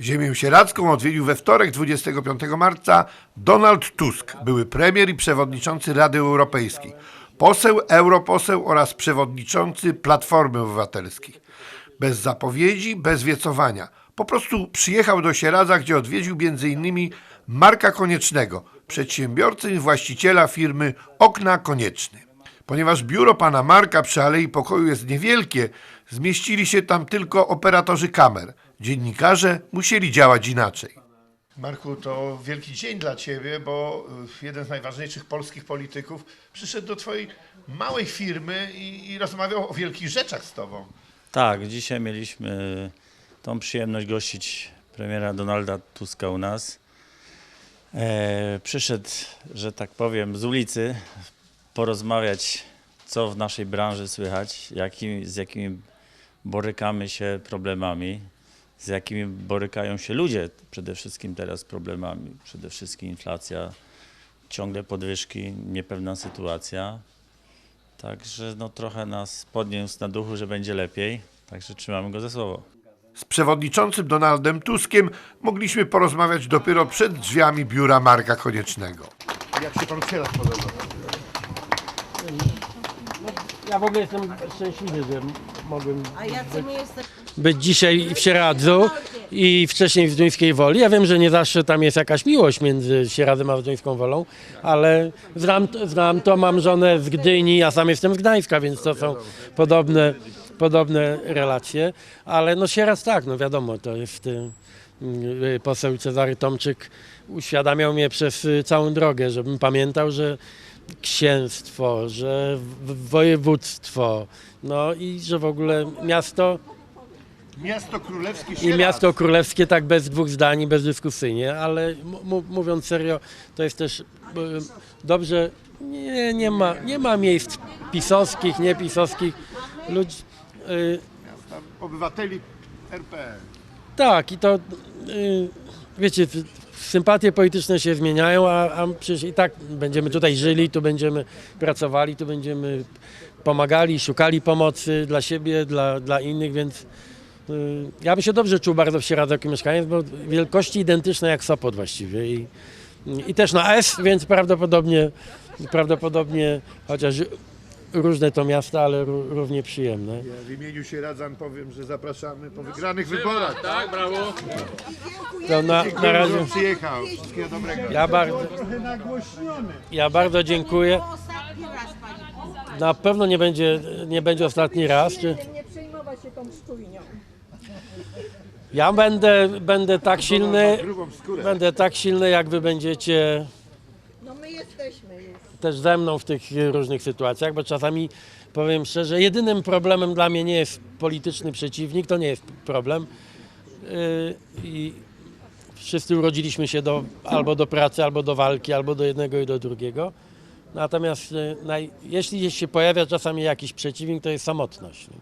Ziemię sieradzką odwiedził we wtorek 25 marca Donald Tusk, były premier i przewodniczący Rady Europejskiej, poseł, europoseł oraz przewodniczący Platformy Obywatelskiej. Bez zapowiedzi, bez wiecowania. Po prostu przyjechał do Sieradza, gdzie odwiedził m.in. Marka Koniecznego, przedsiębiorcę i właściciela firmy Okna Konieczny. Ponieważ biuro pana Marka przy Alei Pokoju jest niewielkie, zmieścili się tam tylko operatorzy kamer. Dziennikarze musieli działać inaczej. Marku, to wielki dzień dla ciebie, bo y, jeden z najważniejszych polskich polityków przyszedł do twojej małej firmy i, i rozmawiał o wielkich rzeczach z tobą. Tak, dzisiaj mieliśmy tą przyjemność gościć premiera Donalda Tuska u nas. E, przyszedł, że tak powiem, z ulicy porozmawiać, co w naszej branży słychać, jaki, z jakimi borykamy się problemami, z jakimi borykają się ludzie przede wszystkim teraz problemami. Przede wszystkim inflacja, ciągle podwyżki, niepewna sytuacja. Także no, trochę nas podniósł na duchu, że będzie lepiej. Także trzymamy go za słowo. Z przewodniczącym Donaldem Tuskiem mogliśmy porozmawiać dopiero przed drzwiami biura Marka Koniecznego. Jak się pan Sieradz podoba? Ja w ogóle jestem szczęśliwy, że mogłem A jacy my jesteśmy? Być dzisiaj w Sieradzu i wcześniej w Zduńskiej Woli. Ja wiem, że nie zawsze tam jest jakaś miłość między Sieradzem a Zduńską Wolą, ale znam, znam to, mam żonę z Gdyni, ja sam jestem z Gdańska, więc to są podobne, podobne relacje. Ale no Sieradz tak, no wiadomo, to jest y, y, poseł Cezary Tomczyk uświadamiał mnie przez y, całą drogę, żebym pamiętał, że księstwo, że województwo, no i że w ogóle miasto Miasto Królewskie i miasto królewskie tak bez dwóch zdań, bezdyskusyjnie, ale mówiąc serio, to jest też dobrze, nie, nie, ma, nie ma miejsc pisowskich, niepisowskich, ludzi, y, Obywateli RP. tak i to, y, wiecie, sympatie polityczne się zmieniają, a, a przecież i tak będziemy tutaj żyli, tu będziemy pracowali, tu będziemy pomagali, szukali pomocy dla siebie, dla, dla innych, więc ja bym się dobrze czuł bardzo w Sieradzu jako mieszkaniec, bo wielkości identyczne jak Sopot właściwie i, i też na S, więc prawdopodobnie, prawdopodobnie chociaż różne to miasta, ale ró- równie przyjemne. Ja w imieniu Sieradzan powiem, że zapraszamy po wygranych wyborach. Tak, To na, na razie... przyjechał. Wszystkiego dobrego. Ja bardzo, ja bardzo dziękuję. Na pewno nie będzie, nie będzie ostatni raz. Czy... nie przejmować się tą szczujnią. Ja będę, będę tak silny, będę tak silny, jak wy będziecie No my jesteśmy już. też ze mną w tych różnych sytuacjach, bo czasami powiem szczerze, jedynym problemem dla mnie nie jest polityczny przeciwnik, to nie jest problem. Yy, I wszyscy urodziliśmy się do, albo do pracy, albo do walki, albo do jednego i do drugiego. Natomiast yy, naj, jeśli się pojawia czasami jakiś przeciwnik, to jest samotność. nie?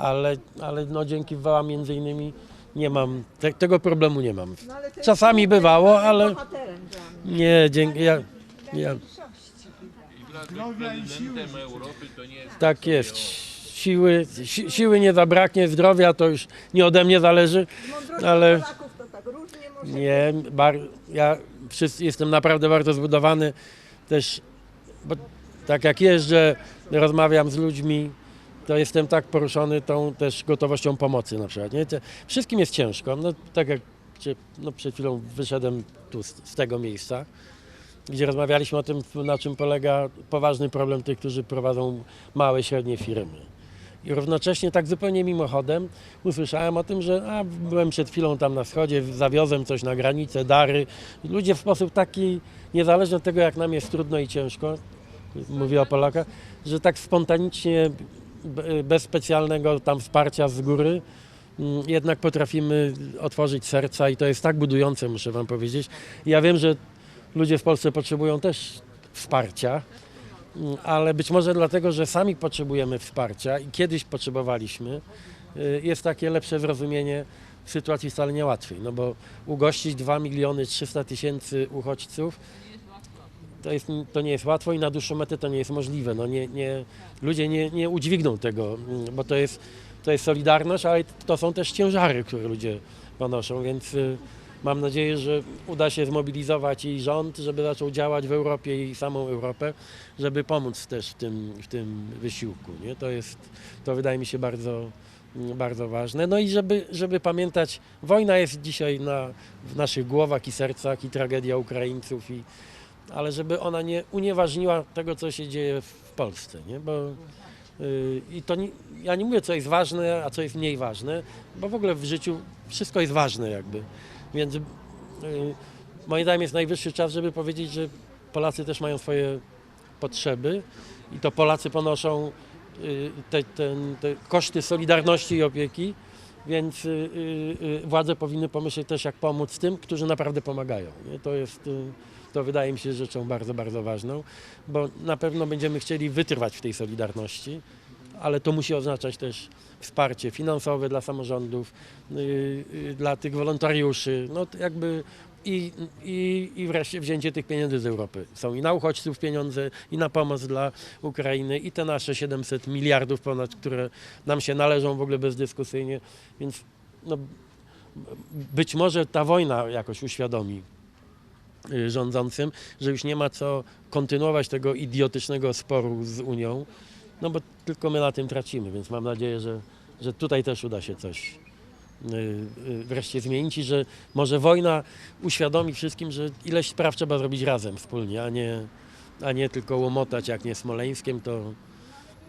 Ale, ale no dzięki wała między innymi nie mam, te, tego problemu nie mam. No, ale to Czasami bywało, ale bohaterem dla mnie. nie, dzięki. Ja, ja, tak jest. Siły, si, siły nie zabraknie, zdrowia to już nie ode mnie zależy, ale Polaków to tak różnie może nie, bar, ja wszyscy, jestem naprawdę bardzo zbudowany też, bo tak jak jeżdżę, rozmawiam z ludźmi, to jestem tak poruszony tą też gotowością pomocy na przykład. Nie? Wszystkim jest ciężko, no, tak jak no, przed chwilą wyszedłem tu z, z tego miejsca, gdzie rozmawialiśmy o tym, na czym polega poważny problem tych, którzy prowadzą małe, średnie firmy. I równocześnie tak zupełnie mimochodem usłyszałem o tym, że a, byłem przed chwilą tam na wschodzie, zawiozłem coś na granicę, dary. Ludzie w sposób taki, niezależnie od tego jak nam jest trudno i ciężko, mówię o Polakach, że tak spontanicznie, bez specjalnego tam wsparcia z góry, mm, jednak potrafimy otworzyć serca i to jest tak budujące, muszę wam powiedzieć. Ja wiem, że ludzie w Polsce potrzebują też wsparcia, Mm, ale być może dlatego, że sami potrzebujemy wsparcia i kiedyś potrzebowaliśmy, y, jest takie lepsze zrozumienie sytuacji wcale niełatwej, no bo ugościć 2 miliony 300 tysięcy uchodźców to, jest, to nie jest łatwo i na dłuższą metę to nie jest możliwe. No nie, nie, ludzie nie, nie udźwigną tego, mm, bo to jest, to jest solidarność, ale to są też ciężary, które ludzie ponoszą, więc y, mam nadzieję, że uda się zmobilizować i rząd, żeby zaczął działać w Europie i samą Europę, żeby pomóc też w tym, w tym wysiłku. Nie? To jest, to wydaje mi się bardzo, bardzo ważne. No i żeby, żeby pamiętać, wojna jest dzisiaj na, w naszych głowach i sercach i tragedia Ukraińców, i, ale żeby ona nie unieważniła tego, co się dzieje w Polsce, nie? bo yy, i to nie, ja nie mówię, co jest ważne, a co jest mniej ważne, bo w ogóle w życiu wszystko jest ważne jakby, więc yy, moim zdaniem jest najwyższy czas, żeby powiedzieć, że Polacy też mają swoje potrzeby i to Polacy ponoszą y, te, ten, te koszty solidarności i opieki, więc y, y, y, władze powinny pomyśleć też, jak pomóc tym, którzy naprawdę pomagają. Nie? To jest, y, to wydaje mi się rzeczą bardzo, bardzo ważną, bo na pewno będziemy chcieli wytrwać w tej solidarności, ale to musi oznaczać też wsparcie finansowe dla samorządów, y, y, dla tych wolontariuszy, no jakby i, i, i wreszcie wzięcie tych pieniędzy z Europy. Są i na uchodźców pieniądze, i na pomoc dla Ukrainy, i te nasze 700 miliardów ponad, które nam się należą w ogóle bezdyskusyjnie, więc no, być może ta wojna jakoś uświadomi rządzącym, że już nie ma co kontynuować tego idiotycznego sporu z Unią, no bo tylko my na tym tracimy, więc mam nadzieję, że, że tutaj też uda się coś y, y, wreszcie zmienić i że może wojna uświadomi wszystkim, że ileś spraw trzeba zrobić razem, wspólnie, a nie, a nie tylko łomotać, jak nie Smoleńskiem, to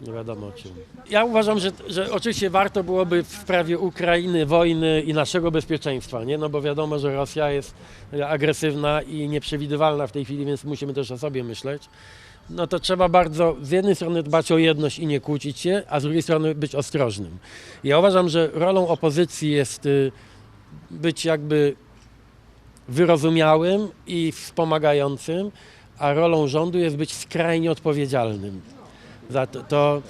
nie wiadomo czym. Ja uważam, że, że oczywiście warto byłoby w sprawie Ukrainy, wojny i naszego bezpieczeństwa, nie? No bo wiadomo, że Rosja jest agresywna i nieprzewidywalna w tej chwili, więc musimy też o sobie myśleć. No to trzeba bardzo z jednej strony dbać o jedność i nie kłócić się, a z drugiej strony być ostrożnym. Ja uważam, że rolą opozycji jest y, być jakby wyrozumiałym i wspomagającym, a rolą rządu jest być skrajnie odpowiedzialnym za to. to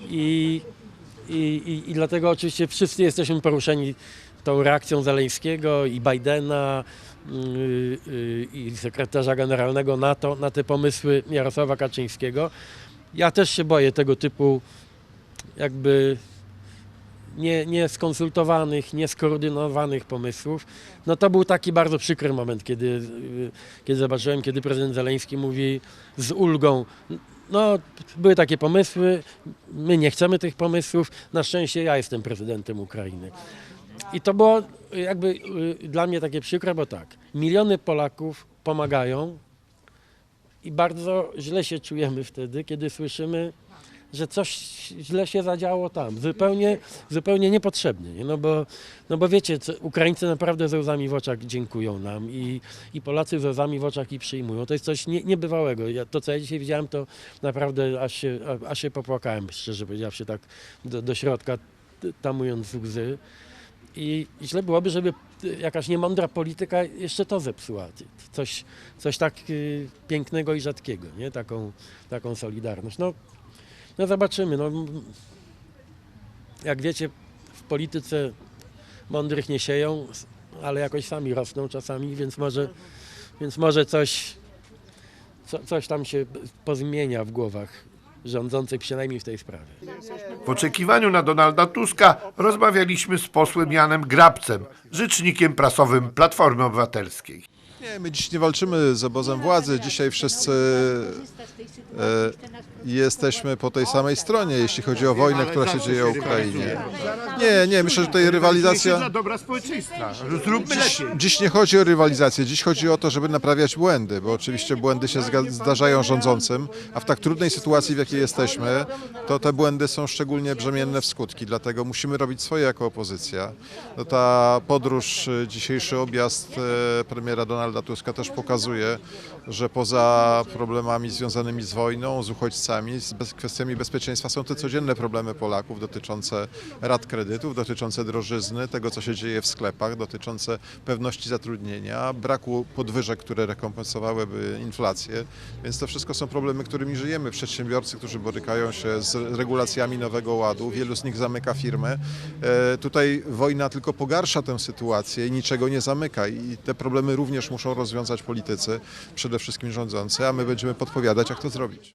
i, i, i, dlatego oczywiście wszyscy jesteśmy poruszeni tą reakcją Zaleńskiego i Bidena yy, yy, i sekretarza generalnego NATO na te pomysły Jarosława Kaczyńskiego. Ja też się boję tego typu jakby nie, nie skonsultowanych, nie skoordynowanych pomysłów. No to był taki bardzo przykry moment, kiedy, yy, kiedy zobaczyłem, kiedy prezydent Zaleński mówi z ulgą, no były takie pomysły, my nie chcemy tych pomysłów, na szczęście ja jestem prezydentem Ukrainy. I to było jakby y, dla mnie takie przykre, bo tak, miliony Polaków pomagają i bardzo źle się czujemy wtedy, kiedy słyszymy, że coś źle się zadziało tam, zupełnie, zupełnie niepotrzebnie, nie? No, bo, no bo wiecie, Ukraińcy naprawdę ze łzami w oczach dziękują nam i, i Polacy ze łzami w oczach i przyjmują. To jest coś nie, niebywałego. Ja, to, co ja dzisiaj widziałem, to naprawdę aż się, aż się popłakałem, szczerze powiedziawszy, tak do, do środka, tamując łzy. I źle byłoby, żeby jakaś niemądra polityka jeszcze to zepsuła. Coś, coś tak y, pięknego i rzadkiego, nie? Taką, taką solidarność. No, no zobaczymy. No, jak wiecie, w polityce mądrych nie sieją, ale jakoś sami rosną czasami, więc może, więc może coś, co, coś tam się pozmienia w głowach rządzących, przynajmniej w tej sprawie. W oczekiwaniu na Donalda Tuska rozmawialiśmy z posłem Janem Grabcem, rzecznikiem prasowym Platformy Obywatelskiej. Nie, my dziś nie walczymy z obozem władzy. Dzisiaj wszyscy jesteśmy po tej samej stronie, jeśli chodzi o wojnę, która się dzieje w Ukrainie. Nie, nie, myślę, że tutaj rywalizacja. dobra społeczeństwa. Zróbmy lepiej. Dziś nie chodzi o rywalizację, dziś chodzi o to, żeby naprawiać błędy, bo oczywiście błędy się zga- zdarzają rządzącym, a w tak trudnej sytuacji, w jakiej jesteśmy, to te błędy są szczególnie brzemienne w skutki, dlatego musimy robić swoje jako opozycja. No ta podróż, y, dzisiejszy objazd e, premiera Donalda Tuska też pokazuje, że poza problemami związanymi z wojną, z uchodźcami, z bez, kwestiami bezpieczeństwa są te codzienne problemy Polaków dotyczące rat kredytów, dotyczące drożyzny, tego co się dzieje w sklepach, dotyczące pewności zatrudnienia, braku podwyżek, które rekompensowałyby inflację. Więc to wszystko są problemy, którymi żyjemy. Przedsiębiorcy, którzy borykają się z regulacjami Nowego Ładu, wielu z nich zamyka firmy. E, Tutaj wojna tylko pogarsza tę sytuację i niczego nie zamyka. I te problemy również muszą rozwiązać politycy, przede wszystkim rządzący, a my będziemy podpowiadać, jak to zrobić.